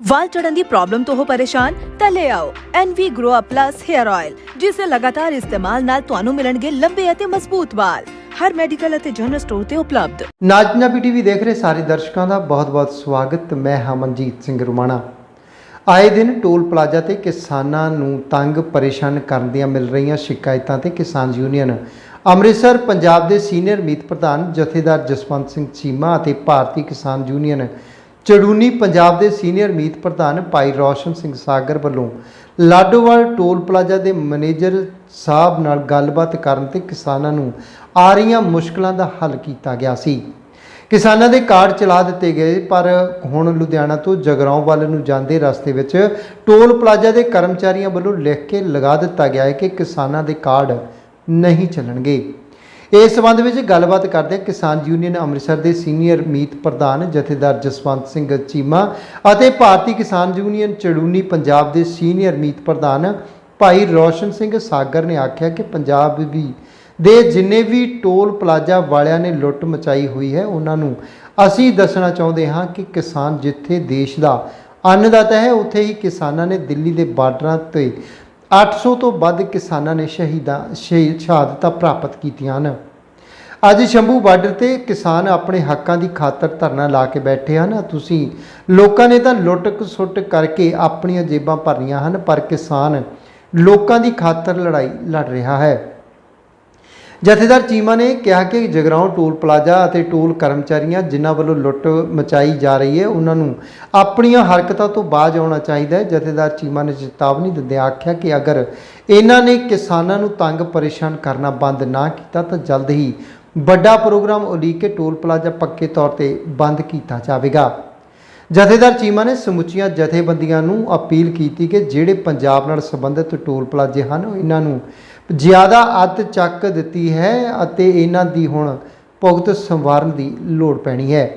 ਵਾਲ ਝੜਨ ਦੀ problem ਤੋਂ ਹੋ ਪਰੇਸ਼ਾਨ, ਤਾਂ ਲੈ ਆਓ NV Grow Up Plus Hair Oil ਜਿਸ ਦੇ ਲਗਾਤਾਰ ਇਸਤੇਮਾਲ ਨਾਲ ਤੁਹਾਨੂੰ ਮਿਲਣਗੇ ਲੰਬੇ ਅਤੇ ਮਜ਼ਬੂਤ ਵਾਲ। ਹਰ ਮੈਡੀਕਲ ਅਤੇ ਜਨਰਲ ਸਟੋਰ ਤੇ ਉਪਲਬਧ। ਨਾਜ ਪੰਜਾਬੀ ਦੇਖ ਰਹੇ ਸਾਰੇ ਦਰਸ਼ਕਾਂ ਦਾ ਬਹੁਤ-ਬਹੁਤ ਸਵਾਗਤ। ਮੈਂ ਹਾਂ ਸਿੰਘ ਰੁਮਾਣਾ। ਆਏ ਦਿਨ ਟੋਲ ਪਲਾਜ਼ਾ ਤੇ ਕਿਸਾਨਾਂ ਨੂੰ ਤੰਗ ਪਰੇਸ਼ਾਨ ਕਰਨ ਦੀਆਂ ਮਿਲ ਰਹੀਆਂ ਸ਼ਿਕਾਇਤਾਂ ਤੇ ਕਿਸਾਨ ਯੂਨੀਅਨ। ਅੰਮ੍ਰਿਤਸਰ ਪੰਜਾਬ ਦੇ ਸੀਨੀਅਰ ਮੀਤ ਪ੍ਰਧਾਨ ਜਥੇਦਾਰ ਜਸਵੰਤ ਸਿੰਘ ਚੀਮਾ ਅਤੇ ਭਾਰਤੀ ਕਿਸਾਨ ਯੂਨੀਅਨ ਚੜੂਨੀ ਪੰਜਾਬ ਦੇ ਸੀਨੀਅਰ ਮੀਤ ਪ੍ਰਧਾਨ ਭਾਈ ਰੌਸ਼ਨ ਸਿੰਘ ਸਾਗਰ ਵੱਲੋਂ ਲਾਡੋਵਾਲ ਟੋਲ ਪਲਾਜ਼ਾ ਦੇ ਮੈਨੇਜਰ ਸਾਹਿਬ ਨਾਲ ਗੱਲਬਾਤ ਕਰਨ ਤੇ ਕਿਸਾਨਾਂ ਨੂੰ ਆ ਰਹੀਆਂ ਮੁਸ਼ਕਲਾਂ ਦਾ ਹੱਲ ਕੀਤਾ ਗਿਆ ਸੀ। ਕਿਸਾਨਾਂ ਦੇ ਕਾਰਡ ਚਲਾ ਦਿੱਤੇ ਗਏ, ਪਰ ਹੁਣ ਲੁਧਿਆਣਾ ਤੋਂ ਜਗਰਾਉਂ ਵੱਲ ਨੂੰ ਜਾਂਦੇ ਰਸਤੇ ਵਿੱਚ ਟੋਲ ਪਲਾਜ਼ਾ ਦੇ ਕਰਮਚਾਰੀਆਂ ਵੱਲੋਂ ਲਿਖ ਕੇ ਲਗਾ ਦਿੱਤਾ ਗਿਆ ਹੈ ਕਿ ਕਿਸਾਨਾਂ ਦੇ ਕਾਰਡ ਨਹੀਂ ਚੱਲਣਗੇ। ਇਸ ਸੰਬੰਧ ਵਿੱਚ ਗੱਲਬਾਤ ਕਰਦੇ ਕਿਸਾਨ ਯੂਨੀਅਨ ਅੰਮ੍ਰਿਤਸਰ ਦੇ ਸੀਨੀਅਰ ਮੀਤ ਪ੍ਰਧਾਨ ਜਥੇਦਾਰ ਜਸਵੰਤ ਸਿੰਘ ਚੀਮਾ ਅਤੇ ਭਾਰਤੀ ਕਿਸਾਨ ਯੂਨੀਅਨ ਚੜੂਨੀ ਪੰਜਾਬ ਦੇ ਸੀਨੀਅਰ ਮੀਤ ਪ੍ਰਧਾਨ ਭਾਈ ਰੌਸ਼ਨ ਸਿੰਘ ਸਾਗਰ ਨੇ ਆਖਿਆ ਕਿ ਪੰਜਾਬ ਵੀ ਦੇ ਜਿੰਨੇ ਵੀ ਟੋਲ ਪਲਾਜ਼ਾ ਵਾਲਿਆਂ ਨੇ ਲੁੱਟ ਮਚਾਈ ਹੋਈ ਹੈ, ਉਹਨਾਂ ਨੂੰ ਅਸੀਂ ਦੱਸਣਾ ਚਾਹੁੰਦੇ ਹਾਂ ਕਿ ਕਿਸਾਨ ਜਿੱਥੇ ਦੇਸ਼ ਦਾ ਅੰਨਦਾਤਾ ਹੈ, ਉੱਥੇ ਹੀ ਕਿਸਾਨਾਂ ਨੇ ਦਿੱਲੀ ਦੇ ਬਾਰਡਰਾਂ ਤੇ 800 ਤੋਂ ਵੱਧ ਕਿਸਾਨਾਂ ਨੇ ਸ਼ਹੀਦਾਂ, ਸ਼ਹੀਦ ਸ਼ਹਾਦਤਾਂ ਪ੍ਰਾਪਤ ਕੀਤੀਆਂ ਹਨ। ਅੱਜ ਸ਼ੰਭੂ ਬਾਰਡਰ ਤੇ ਕਿਸਾਨ ਆਪਣੇ ਹੱਕਾਂ ਦੀ ਖਾਤਰ ਧਰਨਾ ਲਾ ਕੇ ਬੈਠੇ ਹਨ। ਤੁਸੀਂ ਲੋਕਾਂ ਨੇ ਤਾਂ ਲੁੱਟ ਸੁੱਟ ਕਰਕੇ ਆਪਣੀਆਂ ਜੇਬਾਂ ਭਰਨੀਆਂ ਹਨ, ਪਰ ਕਿਸਾਨ ਲੋਕਾਂ ਦੀ ਖਾਤਰ ਲੜਾਈ ਲੜ ਰਿਹਾ ਹੈ। ਜਥੇਦਾਰ ਚੀਮਾ ਨੇ ਕਿਹਾ ਕਿ ਜਗਰਾਉਂ ਟੋਲ ਪਲਾਜ਼ਾ ਅਤੇ ਟੋਲ ਕਰਮਚਾਰੀਆਂ ਜਿਨ੍ਹਾਂ ਵੱਲੋਂ ਲੁੱਟ ਮਚਾਈ ਜਾ ਰਹੀ ਹੈ, ਉਹਨਾਂ ਨੂੰ ਆਪਣੀਆਂ ਹਰਕਤਾਂ ਤੋਂ ਬਾਜ਼ ਆਉਣਾ ਚਾਹੀਦਾ ਹੈ। ਜਥੇਦਾਰ ਚੀਮਾ ਨੇ ਚੇਤਾਵਨੀ ਦਿੰਦਿਆਂ ਆਖਿਆ ਕਿ ਅਗਰ ਇਹਨਾਂ ਨੇ ਕਿਸਾਨਾਂ ਨੂੰ ਤੰਗ ਪਰੇਸ਼ਾਨ ਕਰਨਾ ਬੰਦ ਨਾ ਕੀਤਾ, ਤਾਂ ਜਲਦ ਹੀ ਵੱਡਾ ਪ੍ਰੋਗਰਾਮ ਉਲੀਕ ਕੇ ਟੋਲ ਪਲਾਜ਼ਾ ਪੱਕੇ ਤੌਰ ਤੇ ਬੰਦ ਕੀਤਾ ਜਾਵੇਗਾ। ਜਥੇਦਾਰ ਚੀਮਾ ਨੇ ਸਮੁੱਚੀਆਂ ਜਥੇਬੰਦੀਆਂ ਨੂੰ ਅਪੀਲ ਕੀਤੀ ਕਿ ਜਿਹੜੇ ਪੰਜਾਬ ਨਾਲ ਸੰਬੰਧਿਤ ਟੋਲ ਪਲਾਜ਼ੇ ਹਨ ਇਹਨਾਂ ਨੂੰ ਜ਼ਿਆਦਾ ਅੱਤ ਚੱਕ ਦਿੱਤੀ ਹੈ ਅਤੇ ਇਹਨਾਂ ਦੀ ਹੁਣ ਭੁਗਤ ਸੰਵਾਰਨ ਦੀ ਲੋੜ ਪੈਣੀ ਹੈ।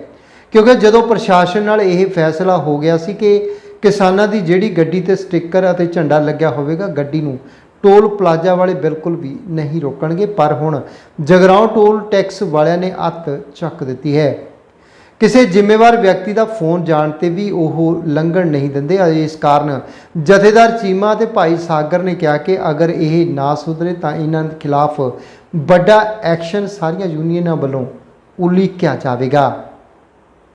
ਕਿਉਂਕਿ ਜਦੋਂ ਪ੍ਰਸ਼ਾਸਨ ਨਾਲ ਇਹ ਫੈਸਲਾ ਹੋ ਗਿਆ ਸੀ ਕਿ ਕਿਸਾਨਾਂ ਦੀ ਜਿਹੜੀ ਗੱਡੀ ਤੇ ਸਟicker ਅਤੇ ਝੰਡਾ ਲੱਗਿਆ ਹੋਵੇਗਾ, ਗੱਡੀ ਨੂੰ ਟੋਲ ਪਲਾਜ਼ਾ ਵਾਲੇ ਬਿਲਕੁਲ ਵੀ ਨਹੀਂ ਰੋਕਣਗੇ, ਪਰ ਹੁਣ ਜਗਰਾਉਂ ਟੋਲ ਟੈਕਸ ਵਾਲਿਆਂ ਨੇ ਅੱਤ ਚੱਕ ਦਿੱਤੀ ਹੈ। ਕਿਸੇ ਜ਼ਿੰਮੇਵਾਰ ਵਿਅਕਤੀ ਦਾ ਫੋਨ ਜਾਣ ਤੇ ਵੀ ਉਹ ਲੰਘਣ ਨਹੀਂ ਦਿੰਦੇ। ਇਸ ਕਾਰਨ ਜਥੇਦਾਰ ਚੀਮਾ ਤੇ ਭਾਈ ਸਾਗਰ ਨੇ ਕਿਹਾ ਕਿ ਅਗਰ ਇਹ ਨਾ ਸੁਧਰੇ ਤਾਂ ਇਹਨਾਂ ਖਿਲਾਫ ਵੱਡਾ ਐਕਸ਼ਨ ਸਾਰੀਆਂ ਯੂਨੀਅਨਾਂ ਵੱਲੋਂ ਉਲੀਕਿਆ ਜਾਵੇਗਾ।